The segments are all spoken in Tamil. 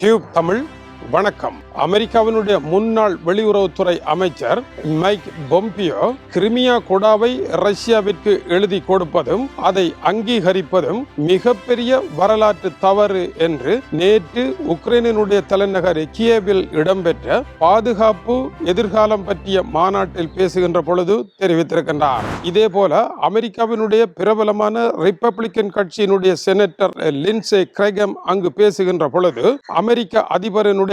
டியூப் தமிழ் வணக்கம். அமெரிக்காவினுடைய முன்னாள் வெளியுறவுத்துறை அமைச்சர் மைக் பொம்பியோ கிரிமியா குடாவை ரஷ்யாவிற்கு எழுதி கொடுப்பதும் அதை அங்கீகரிப்பதும் மிகப்பெரிய வரலாற்று தவறு என்று நேற்று உக்ரைனினுடைய தலைநகர் கியேவில் இடம்பெற்ற பாதுகாப்பு எதிர்காலம் பற்றிய மாநாட்டில் பேசுகின்ற பொழுது தெரிவித்திருக்கின்றார். இதே போல அமெரிக்காவினுடைய பிரபலமான ரிப்பப்ளிக்கன் கட்சியினுடைய செனட்டர் லின்சே கிரெகம் அங்கு பேசுகின்ற பொழுது அமெரிக்க அதிபரினுடைய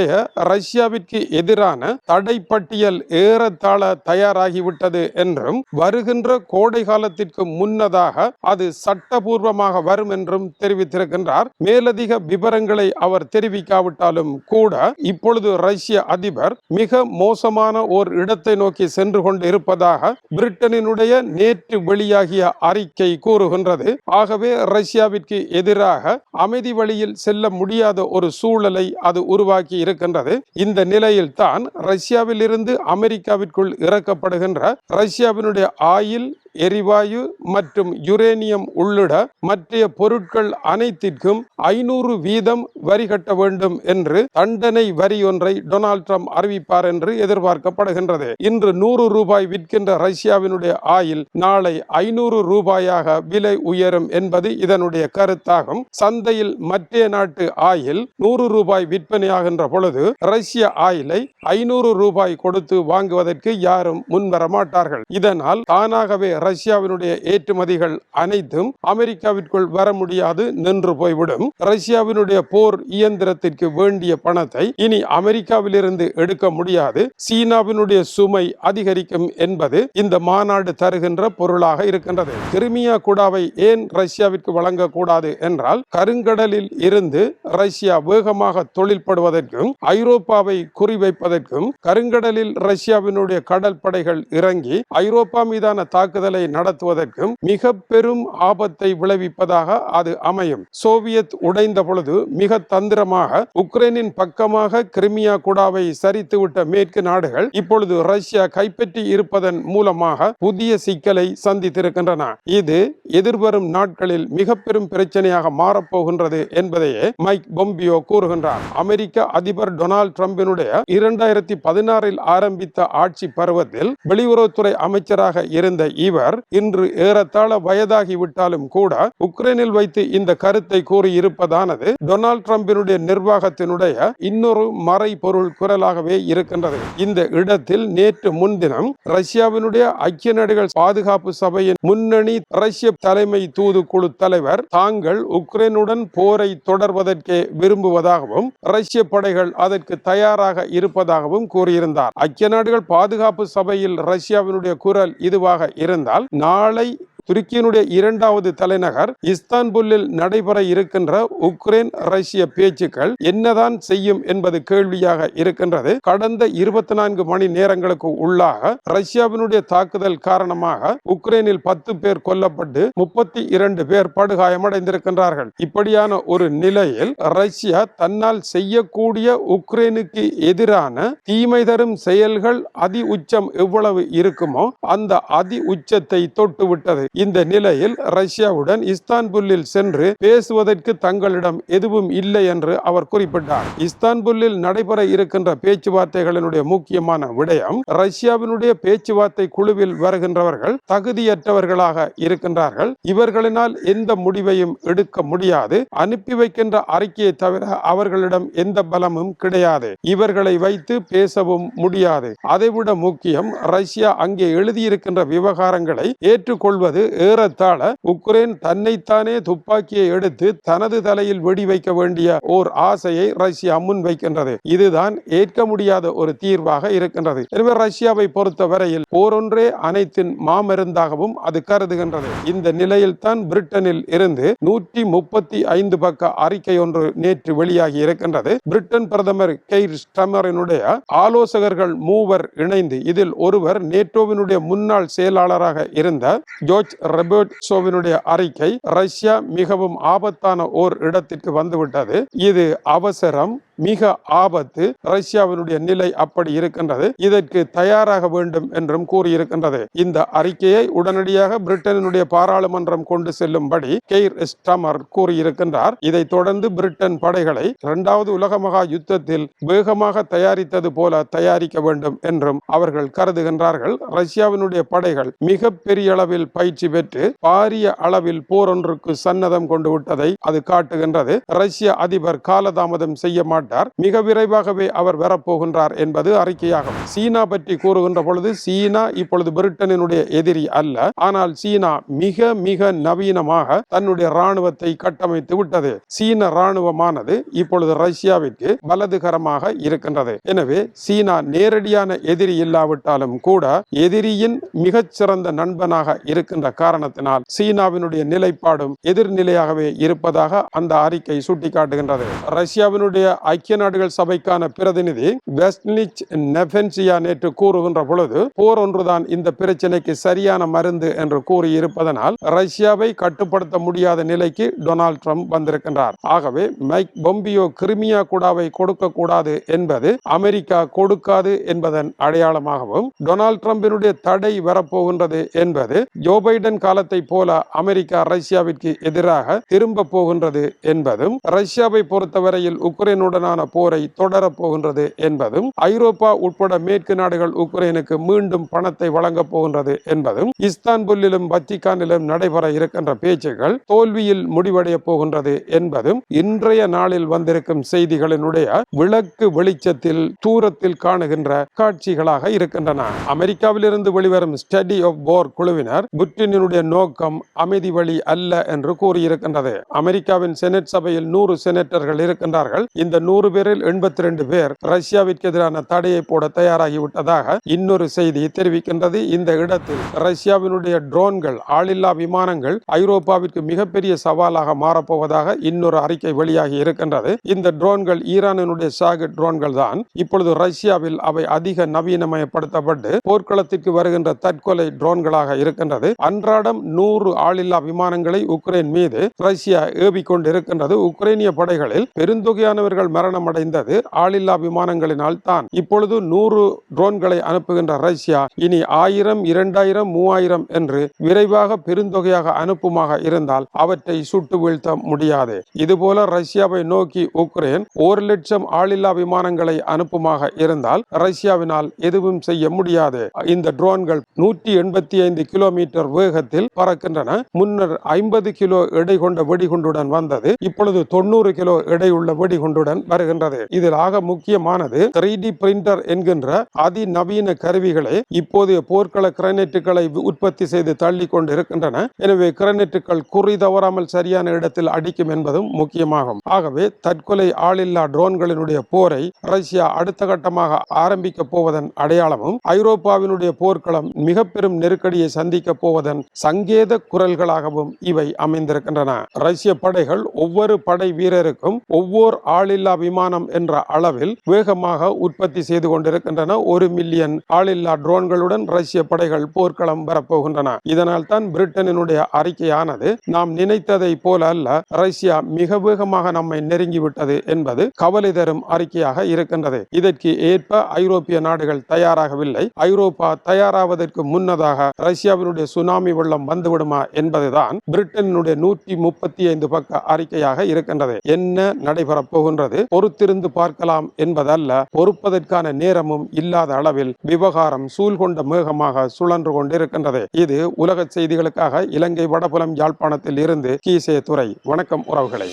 ரஷ்யாவிற்கு எதிரான தடை பட்டியல் ஏறத்தாழ தயாராகிவிட்டது என்றும் வருகின்ற கோடை காலத்திற்கு முன்னதாக அது சட்டபூர்வமாக வரும் என்றும் தெரிவித்திருக்கின்றார். மேலதிக விவரங்களை அவர் தெரிவிக்காவிட்டாலும் கூட இப்பொழுது ரஷ்ய அதிபர் மிக மோசமான ஓர் இடத்தை நோக்கி சென்று கொண்டு இருப்பதாக பிரிட்டனினுடைய நேற்று வெளியாகிய அறிக்கை கூறுகின்றது. ஆகவே ரஷ்யாவிற்கு எதிராக அமைதி வழியில் செல்ல முடியாத ஒரு சூழலை அது உருவாக்கி இருக்கின்றது. இந்த நிலையில் தான் ரஷ்யாவில் இருந்து அமெரிக்காவிற்குள் இறக்கப்படுகின்ற ரஷ்யாவினுடைய ஆயில் எரிவாயு மற்றும் யுரேனியம் உள்ளிட மற்ற பொருட்கள் அனைத்திற்கும் ஐநூறு வீதம் வரி கட்ட வேண்டும் என்று தண்டனை வரி ஒன்றை டொனால்ட் ட்ரம்ப் அறிவிப்பார் என்று எதிர்பார்க்கப்படுகின்றது. இன்று நூறு ரூபாய் விற்கின்ற ரஷ்யாவினுடைய ஆயில் நாளை ஐநூறு ரூபாயாக விலை உயரும் என்பது இதனுடைய கருத்தாகும். சந்தையில் மற்ற நாட்டு ஆயில் நூறு ரூபாய் விற்பனையாகின்ற பொழுது ரஷ்ய ஆயிலை ஐநூறு ரூபாய் கொடுத்து வாங்குவதற்கு யாரும் முன்வர மாட்டார்கள் இதனால் தானாகவே ரஷ்யாவினுடைய ஏற்றுமதிகள் அனைத்தும் அமெரிக்காவிற்குள் வர முடியாது நின்று போய்விடும். ரஷ்யாவினுடைய போர் இயந்திரத்திற்கு வேண்டிய பணத்தை இனி அமெரிக்காவிலிருந்து எடுக்க முடியாது. சீனாவினுடைய சுமை அதிகரிக்கும் என்பது இந்த மாநாடு தருகின்ற பொருளாக இருக்கின்றது. கிருமியா குடாவை ஏன் ரஷ்யாவிற்கு வழங்கக்கூடாது என்றால் கருங்கடலில் இருந்து ரஷ்யா வேகமாக தொழில்படுவதற்கும் ஐரோப்பாவை குறிவைப்பதற்கும் கருங்கடலில் ரஷ்யாவினுடைய கடல் படைகள் இறங்கி ஐரோப்பா மீதான தாக்குதல் நடத்துவதற்கும் மிக பெரும் ஆபத்தை விளைவிப்பதாக அது அமையும். சோவியத் உடைந்த பொழுது மிக தந்திரமாக உக்ரைனின் பக்கமாக கிரிமியா குடாவை சரித்துவிட்ட மேற்கு நாடுகள் இப்பொழுது ரஷ்யா கைப்பற்றி இருப்பதன் மூலமாக புதிய சிக்கலை சந்தித்திருக்கின்றன. இது எதிர்வரும் நாட்களில் மிக பெரும் பிரச்சனையாக மாறப்போகின்றது என்பதையே மைக் பொம்பியோ கூறுகின்றார். அமெரிக்க அதிபர் டொனால்டு டிரம்பினுடைய இரண்டாயிரத்தி பதினாறில் ஆரம்பித்த ஆட்சி பருவத்தில் வெளியுறவுத்துறை அமைச்சராக இருந்த இவர் இன்று ஏறத்தாழ வயதாகிவிட்டாலும் கூட உக்ரைனில் வைத்து இந்த கருத்தை கூறியிருப்பதானது டொனால்ட் டிரம்பினுடைய நிர்வாகத்தினுடைய இன்னொரு மறை பொருள் குரலாகவே இருக்கின்றது. இந்த இடத்தில் நேற்று முன்தினம் ரஷ்யாவினுடைய ஐக்கிய நாடுகள் பாதுகாப்பு சபையின் முன்னணி ரஷ்ய தலைமை தூதுக்குழு தலைவர் தாங்கள் உக்ரைனுடன் போரை தொடர்வதற்கே விரும்புவதாகவும் ரஷ்ய படைகள் அதற்கு தயாராக இருப்பதாகவும் கூறியிருந்தார். ஐக்கிய நாடுகள் பாதுகாப்பு சபையில் ரஷ்யாவினுடைய குரல் இதுவாக இருந்தால் நாளை துருக்கியினுடைய இரண்டாவது தலைநகர் இஸ்தான்புல்லில் நடைபெற இருக்கின்ற உக்ரைன் ரஷ்ய பேச்சுக்கள் என்னதான் செய்யும் என்பது கேள்வியாக இருக்கின்றது. கடந்த இருபத்தி நான்கு மணி நேரங்களுக்கு உள்ளாக ரஷ்யாவினுடைய தாக்குதல் காரணமாக உக்ரைனில் பத்து பேர் கொல்லப்பட்டு முப்பத்தி இரண்டு பேர் படுகாயமடைந்திருக்கின்றார்கள். இப்படியான ஒரு நிலையில் ரஷ்யா தன்னால் செய்யக்கூடிய உக்ரைனுக்கு எதிரான தீமை தரும் செயல்கள் அதி உச்சம் எவ்வளவு இருக்குமோ அந்த அதி உச்சத்தை தொட்டுவிட்டது. இந்த நிலையில் ரஷ்யாவுடன் இஸ்தான்புல்லில் சென்று பேசுவதற்கு தங்களிடம் எதுவும் இல்லை என்று அவர் குறிப்பிட்டார். இஸ்தான்புல்லில் நடைபெற இருக்கின்ற பேச்சுவார்த்தைகளினுடைய முக்கியமான விடயம் ரஷ்யாவினுடைய பேச்சுவார்த்தை குழுவில் வருகின்றவர்கள் தகுதியற்றவர்களாக இருக்கின்றார்கள். இவர்களினால் எந்த முடிவையும் எடுக்க முடியாது. அனுப்பி வைக்கின்ற அறிக்கையை தவிர அவர்களிடம் எந்த பலமும் கிடையாது. இவர்களை வைத்து பேசவும் முடியாது. அதைவிட முக்கியம் ரஷ்யா அங்கே எழுதியிருக்கின்ற விவகாரங்களை ஏற்றுக்கொள்வது ஏறத்தாழ உக்ரைன் தன்னைத்தானே துப்பாக்கியை எடுத்து தனது தலையில் வெடி வைக்க வேண்டிய ஓர் ஆசையை ரஷ்யா முன் வைக்கின்றது இதுதான் ஏற்க முடியாத ஒரு தீர்வாக இருக்கின்றது. எனவே ரஷ்யாவை பொறுத்த வரையில் போரொன்றே அனைத்தின் மாமருந்தாகவும் அது கருதுகின்றது. இந்த நிலையில் தான் பிரிட்டனில் இருந்து நூற்றி முப்பத்தி ஐந்து பக்க அறிக்கை ஒன்று நேற்று வெளியாகி இருக்கின்றது. பிரிட்டன் பிரதமர் கெய்ர் ஸ்டமரினுடைய ஆலோசகர்கள் மூவர் இணைந்து இதில் ஒருவர் நேட்டோவினுடைய முன்னாள் செயலாளராக இருந்த ஜோர்ஜ் ரெபர்ட் சோவினுடைய அறிக்கை ரஷ்யா மிகவும் ஆபத்தான ஓர் இடத்திற்கு வந்துவிட்டது. இது அவசரம். மிக ஆபத்து ரஷ்யாவினுடைய நிலை அப்படி இருக்கின்றது. இதற்கு தயாராக வேண்டும் என்றும் கூறியிருக்கின்றது. இந்த அறிக்கையை உடனடியாக பிரிட்டனினுடைய பாராளுமன்றம் கொண்டு செல்லும்படி கெய்ர் ஸ்டமர் கூறியிருக்கின்றார். இதைத் தொடர்ந்து பிரிட்டன் படைகளை இரண்டாவது உலக மகா யுத்தத்தில் வேகமாக தயாரித்தது போல தயாரிக்க வேண்டும் என்றும் அவர்கள் கருதுகின்றார்கள். ரஷ்யாவினுடைய படைகள் மிக பெரிய அளவில் பயிற்சி பெற்று பாரிய அளவில் போர் ஒன்றுக்கு சன்னதம் கொண்டு விட்டதை அது காட்டுகின்றது. ரஷ்ய அதிபர் காலதாமதம் செய்ய மாட்டார். மிக விரைவாகவே அவர் வரப்போகின்றார் என்பது அறிக்கையாகும். சீனா பற்றி கூறுகின்ற பொழுது சீனா இப்பொழுது பிரிட்டனினுடைய எதிரி அல்ல. ஆனால் சீனா மிக மிக நவீனமாக தன்னுடைய ராணுவத்தை கட்டமைத்து விட்டது. சீன ராணுவமானது இப்பொழுது ரஷ்யாவிற்கு வலதுகரமாக இருக்கின்றது. எனவே சீனா நேரடியான எதிரி இல்லாவிட்டாலும் கூட எதிரியின் மிகச்சிறந்த நண்பனாக இருக்கின்ற காரணத்தினால் சீனாவினுடைய நிலைப்பாடும் எதிர்நிலையாகவே இருப்பதாக அந்த அறிக்கை சுட்டிக்காட்டுகின்றது. ரஷ்யாவினுடைய ஐக்கிய நாடுகள் சபைக்கான பிரதிநிதி வெஸ்ட்லிச் நெஃபென்சியா நேற்று கூறுகின்ற பொழுது போர் ஒன்றுதான் இந்த பிரச்சனைக்கு சரியான மருந்து என்று கூறியிருப்பதனால் ரஷ்யாவை கட்டுப்படுத்த முடியாத நிலைக்கு டொனால்ட் ட்ரம்ப் வந்திருக்கின்றார். ஆகவே மைக் பொம்பியோ கிரிமியா குடாவை கொடுக்க கூடாது என்பது அமெரிக்கா கொடுக்காது என்பதன் அடையாளமாகவும் டொனால்ட் ட்ரம்பினுடைய தடை வரப்போகின்றது என்பது ஜோ பைடன் காலத்தை போல அமெரிக்கா ரஷ்யாவிற்கு எதிராக திரும்ப போகின்றது என்பதும் ரஷ்யாவை பொறுத்தவரையில் உக்ரைனுடன் உக்ரைனுடனான போரை தொடரப் போகின்றது என்பதும் ஐரோப்பா உட்பட மேற்கு நாடுகள் உக்ரைனுக்கு மீண்டும் பணத்தை வழங்கப் போகின்றது என்பதும் இஸ்தான்புல்லிலும் வத்திக்கானிலும் நடைபெற இருக்கின்ற பேச்சுகள் தோல்வியில் முடிவடைய போகின்றது என்பதும் இன்றைய நாளில் வந்திருக்கும் செய்திகளினுடைய விளக்கு வெளிச்சத்தில் தூரத்தில் காணுகின்ற காட்சிகளாக இருக்கின்றன. அமெரிக்காவிலிருந்து வெளிவரும் ஸ்டடி ஆஃப் போர் குழுவினர் புட்டினுடைய நோக்கம் அமைதி வழி அல்ல என்று கூறியிருக்கின்றது. அமெரிக்காவின் செனட் சபையில் நூறு செனட்டர்கள் இருக்கின்றார்கள். இந்த நூறு நூறு பேரில் எண்பத்தி ரெண்டு பேர் ரஷ்யாவிற்கு எதிரான தடையை போட தயாராகிவிட்டதாக இன்னொரு செய்தி தெரிவிக்கின்றது. இந்த இடத்தில் ரஷ்யாவினுடைய ட்ரோன்கள் ஆளில்லா விமானங்கள் ஐரோப்பாவிற்கு மிகப்பெரிய சவாலாக மாறப்போவதாக இன்னொரு அறிக்கை வெளியாகி இருக்கின்றது. இந்த ட்ரோன்கள் ஈரானினுடைய சாகு ட்ரோன்கள் தான். இப்பொழுது ரஷ்யாவில் அவை அதிக நவீனமயப்படுத்தப்பட்டு போர்க்களத்திற்கு வருகின்ற தற்கொலை ட்ரோன்களாக இருக்கின்றது. அன்றாடம் நூறு ஆளில்லா விமானங்களை உக்ரைன் மீது ரஷ்யா ஏவிக்கொண்டிருக்கின்றது. உக்ரைனிய படைகளில் பெருந்தொகையானவர்கள் மரணம் அடைந்தது ஆளில்லா விமானங்களினால் தான் இப்பொழுது நூறு ட்ரோன்களை அனுப்புகின்ற ரஷ்யா இனி ஆயிரம் இரண்டாயிரம் மூவாயிரம் என்று விரைவாக பெருந்தொகையாக அனுப்புமாக இருந்தால் அவற்றை சுட்டு வீழ்த்த முடியாது. இதுபோல ரஷ்யாவை நோக்கி உக்ரைன் ஒரு லட்சம் ஆளில்லா விமானங்களை அனுப்புமாக இருந்தால் ரஷ்யாவினால் எதுவும் செய்ய முடியாது. இந்த ட்ரோன்கள் நூற்றி எண்பத்தி ஐந்து கிலோமீட்டர் வேகத்தில் பறக்கின்றன. முன்னர் ஐம்பது கிலோ எடை கொண்ட வெடிகுண்டுடன் வந்தது. இப்பொழுது தொண்ணூறு கிலோ எடையுள்ள வெடிகுண்டுடன் வருகின்றது. இதில் ஆக முக்கியமானது த்ரீ டி பிரிண்டர் என்கின்ற அதிநவீன கருவிகளை இப்போது போர்க்கள கிரனேட்டுகளை உற்பத்தி செய்து தள்ளி கொண்டிருக்கின்றன. எனவே கிரனேட்டுகள் குறி தவறாமல் சரியான இடத்தில் அடிக்கும் என்பதும் முக்கியமாகும். ஆகவே தற்கொலை ஆளில்லா ட்ரோன்களினுடைய போரை ரஷ்யா அடுத்த கட்டமாக ஆரம்பிக்க போவதன் அடையாளமும் ஐரோப்பாவினுடைய போர்க்களம் மிக பெரும் நெருக்கடியை சந்திக்க போவதன் சங்கேத குரல்களாகவும் இவை அமைந்திருக்கின்றன. ரஷ்ய படைகள் ஒவ்வொரு படை வீரருக்கும் ஒவ்வொரு ஆளில்லா விமானம் என்ற அளவில் வேகமாக உற்பத்தி செய்து கொண்டிருக்கின்றன. ஒரு மில்லியன் ஆளில்லா ட்ரோன்களுடன் ரஷ்ய படைகள் போர்க்களம் வரப்போகின்றன. இதனால் தான் பிரிட்டனினுடைய அறிக்கையானது நாம் நினைத்ததை போல அல்ல ரஷ்யா மிக வேகமாக நம்மை நெருங்கிவிட்டது என்பது கவலை தரும் அறிக்கையாக இருக்கின்றது. இதற்கு ஏற்ப ஐரோப்பிய நாடுகள் தயாராகவில்லை. ஐரோப்பா தயாராவதற்கு முன்னதாக ரஷ்யாவினுடைய சுனாமி வெள்ளம் வந்துவிடுமா என்பதுதான் பிரிட்டனுடைய நூற்றி முப்பத்தி ஐந்து பக்க அறிக்கையாக இருக்கின்றது. என்ன நடைபெறப் போகின்றது? பொறுத்திருந்து பார்க்கலாம் என்பதல்ல பொறுப்பதற்கான நேரமும் இல்லாத அளவில் விவகாரம் சூழ்கொண்ட மேகமாக சுழன்று கொண்டிருக்கின்றது. இது உலக செய்திகளுக்காக இலங்கை வடபுலம் யாழ்ப்பாணத்தில் இருந்து கீசே துறை வணக்கம் உறவுகளை.